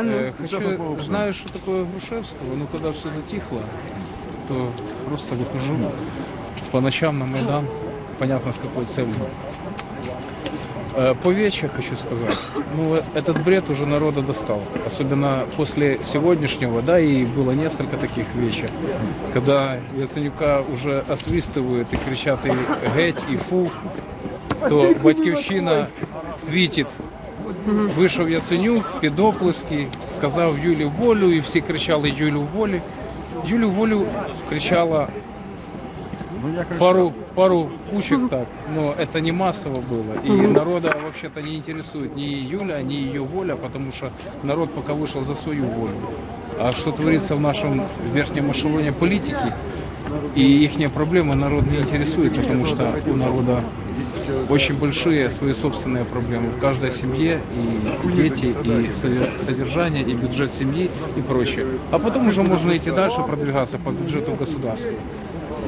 Э, Сейчас хочу- мы пообщаемся. знаю, что такое Грушевского, но когда все затихло, то просто выхожу по ночам на Майдан, понятно с какой целью. Э, По вече хочу сказать, ну э, этот бред уже народа достал, особенно после сегодняшнего, да, и было несколько таких вечер, когда Яценюка уже освистывают и кричат и геть, и фу, то Батьківщина твітить Вийшов Ясенюк під оплески, сказав Юлі волю, і всі кричали Юлю волі. Юлю волю кричала Ну, я кричал. пару, пару кучек так, но это не массово было. И народа вообще-то не интересует ни Юля, ни ее воля, потому что народ пока вышел за свою волю. А что творится в нашем верхнем эшелоне политики и их проблемы народ не интересует, потому что у народа очень большие свои собственные проблемы в каждой семье, и дети, и со- содержание, и бюджет семьи, и прочее. А потом уже можно идти дальше, продвигаться по бюджету государства.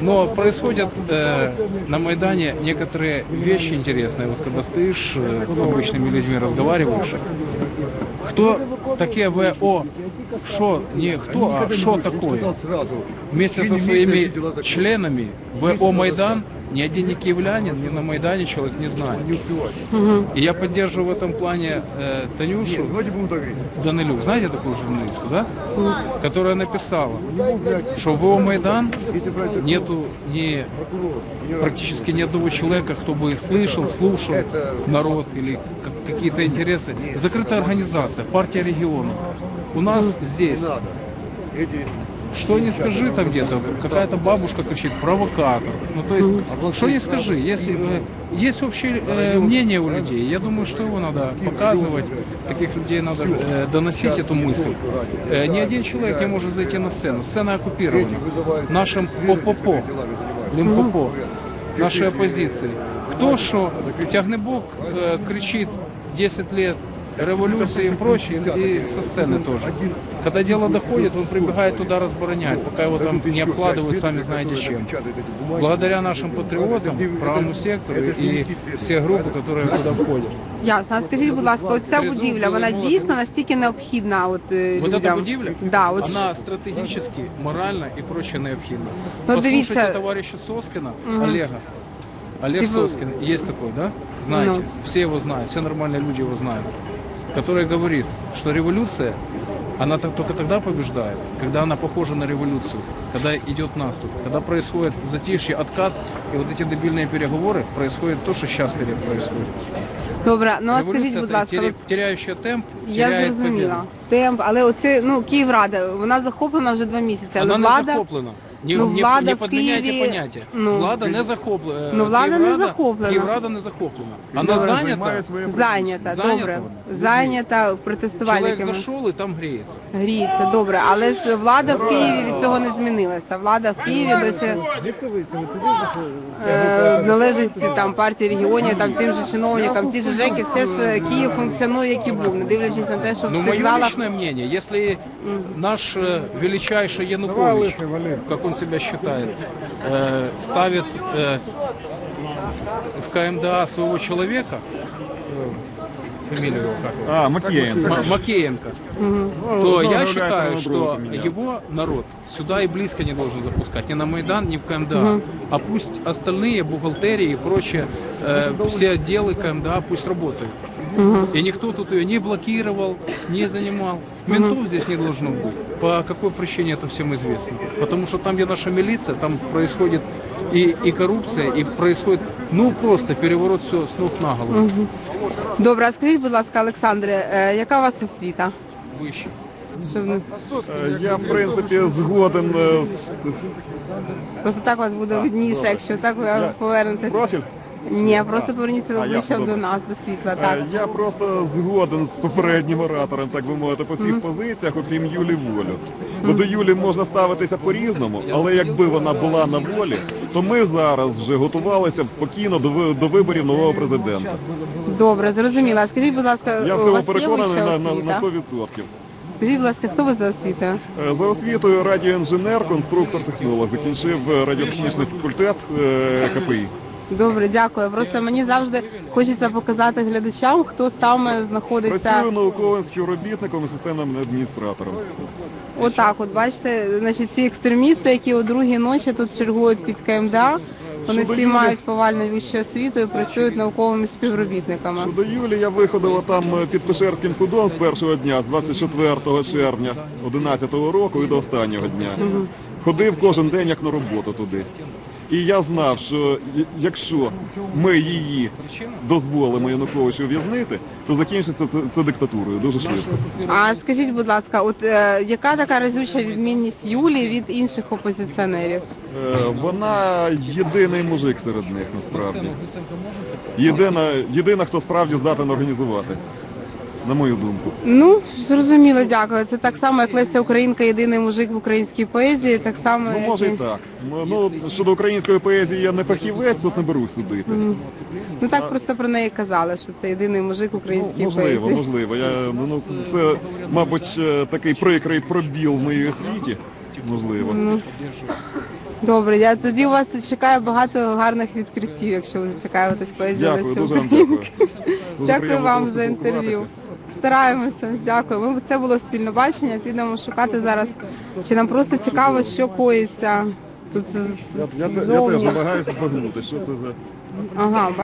Но происходят э, на Майдане некоторые вещи интересные. Вот когда стоишь э, с обычными людьми, разговариваешь, кто такие ВО, что не кто, а что такое? Вместе со своими членами ВО Майдан ни один не киевлянин, ни на Майдане человек не знает. И я поддерживаю в этом плане э, Танюшу Давайте будем так говорить. Данилюк, знаете такую журналистку, да? Которая написала, что в ВО Майдан нету ни, практически ни одного человека, кто бы слышал, слушал народ или как- какие-то интересы. Закрытая организация, партия региона. У нас здесь Надо. Эти что не скажи там где-то, какая-то бабушка кричит, провокатор. Ну то есть, что не скажи, если э, есть общее э, мнение у людей, я думаю, что его надо показывать, таких людей надо э, доносить эту мысль. Э, ни один человек не может зайти на сцену, сцена оккупирована. Нашим ОПОПО, Лимпопо, нашей оппозиции. Кто что, Тягнебок э, кричит 10 лет революции и прочее, и со сцены тоже. Когда дело доходит, он прибегает туда разбороняет, пока его там не обкладывают, сами знаете чем. Благодаря нашим патриотам, правому сектору и все группы, которые туда входят. Ясно. А скажіть, будь ласка, оця Тризуб, будівля, вона Білий дійсно настільки необхідна от, е, Вот эта людям? будівля, Да, от она стратегически, морально и прочее необходима. Ну, Послушайте дивіться. товарища Соскина, Мгм. Олега. Олег Типа- Соскин, есть такой, да? Знаете, Ну. все его знают, все нормальные люди его знают. Который говорит, что революция, она так- только тогда побеждает, когда она похожа на революцию, когда идет наступ, когда происходит затишье, откат, и вот эти дебильные переговоры, происходит то, что сейчас происходит. добре. Ну а скажіть, Революция будь это ласка, теря- от теряющая темп, я теряет зрозуміла. победу. Темп, але оце ну Київрада, вона захоплена вже два місяці. Але Она не влада захоплена. Не, ну, не, влада не в подменяйте Києві, поняття. ну, влада не захоплена. Ну, влада не захоплена. Київрада не захоплена. Вона Добре, зайнята. зайнята, Зайнята добре. Зайнята Чоловік зайшов і там гріється. Гріється, добре, але ж влада в Києві від цього не змінилася. Влада в Києві досі е, належить там партії регіонів, там тим же чиновникам, ті ж Жеки, все ж е, Київ функціонує, як і був, не дивлячись на те, що Ну, в цих залах личное мнение, если наш э, величайший Янукович, как он себя считает, э, ставит э, в КМДА своего человека, э, фамилию его как его? А, Макеенко. М- Макеенко, Мгм. то Ну, я ну, считаю, что его народ сюда и близко не должен запускать, ни на Майдан, ни в КМДА. Мгм. А пусть остальные бухгалтерии и прочее, э, все отделы КМДА пусть работают. И никто тут ее не блокировал, не занимал. Ментов здесь не должно быть. По какой причине это всем известно. Потому что там, где наша милиция, там происходит и, и коррупция, и происходит, ну, просто переворот все с ног на голову. Добре, а скажіть, будь ласка, Олександре, е, яка у вас освіта? Вище. Не- Е, Я, в принципі, згоден е, з Просто так у вас буде видніше, якщо так ви повернетесь. профіль. Ні, просто поверніться А, до нас, до світла. Е, Так. Я просто згоден з попереднім оратором, так би мовити, по всіх позиціях, окрім Юлі Волю. Бо до Юлі можна ставитися по-різному, але якби вона була на волі, то ми зараз вже готувалися б спокійно до, до виборів нового президента. Добре, зрозуміла. Скажіть, будь ласка, Я в у цьому переконаний на, на, на освіта? 100%. Скажіть, будь ласка, хто ви за освітою? Е, За освітою радіоінженер, конструктор, технолог. Закінчив е, радіотехнічний факультет КПІ. Добре, дякую. Просто мені завжди хочеться показати глядачам, хто саме знаходиться Працюю науковим співробітником і системним адміністратором. отак. От бачите, значить, ці екстремісти, які о другій ночі тут чергують під КМДА, вони Щодо всі Юлі- мають повальну вищу освіту і працюють науковими співробітниками. Щодо Юлі, я виходила там е, під Печерським судом з першого дня, з 24 червня 2011 року і до останнього дня. Ходив кожен день як на роботу туди. І я знав, що якщо ми її дозволимо Януковичу ув'язнити, то закінчиться це, це диктатурою дуже швидко. А скажіть, будь ласка, от е, яка така разюча відмінність Юлії від інших опозиціонерів? Е, Вона єдиний мужик серед них насправді. Єдина, єдина, хто справді здатен організувати, на мою думку. Ну, зрозуміло, дякую. Це так само, як Леся Українка, єдиний мужик в українській поезії, так само. Ну як може і і- так. Ну щодо української поезії я не фахівець, от не беру судити. Мгм. Ну так просто про неї казали, що це єдиний мужик в Ну, українській можливо, поезії. можливо. Я ну ну, це, мабуть, е, такий прикрий пробіл в моїй освіті. Можливо. Ну, добре, я тоді у вас чекає багато гарних відкриттів, якщо ви зацікавитесь поезією Дякую, Лесі дуже вам Українки. дякую. Дуже Дякую приємно вам за інтерв'ю. спілкуватися. Стараємося, дякую. Ми це було спільне бачення. Підемо шукати зараз. Чи нам просто цікаво, що коїться тут з- з- Я, я, я ззовні. теж намагаюся збагнути, що це за. Ага,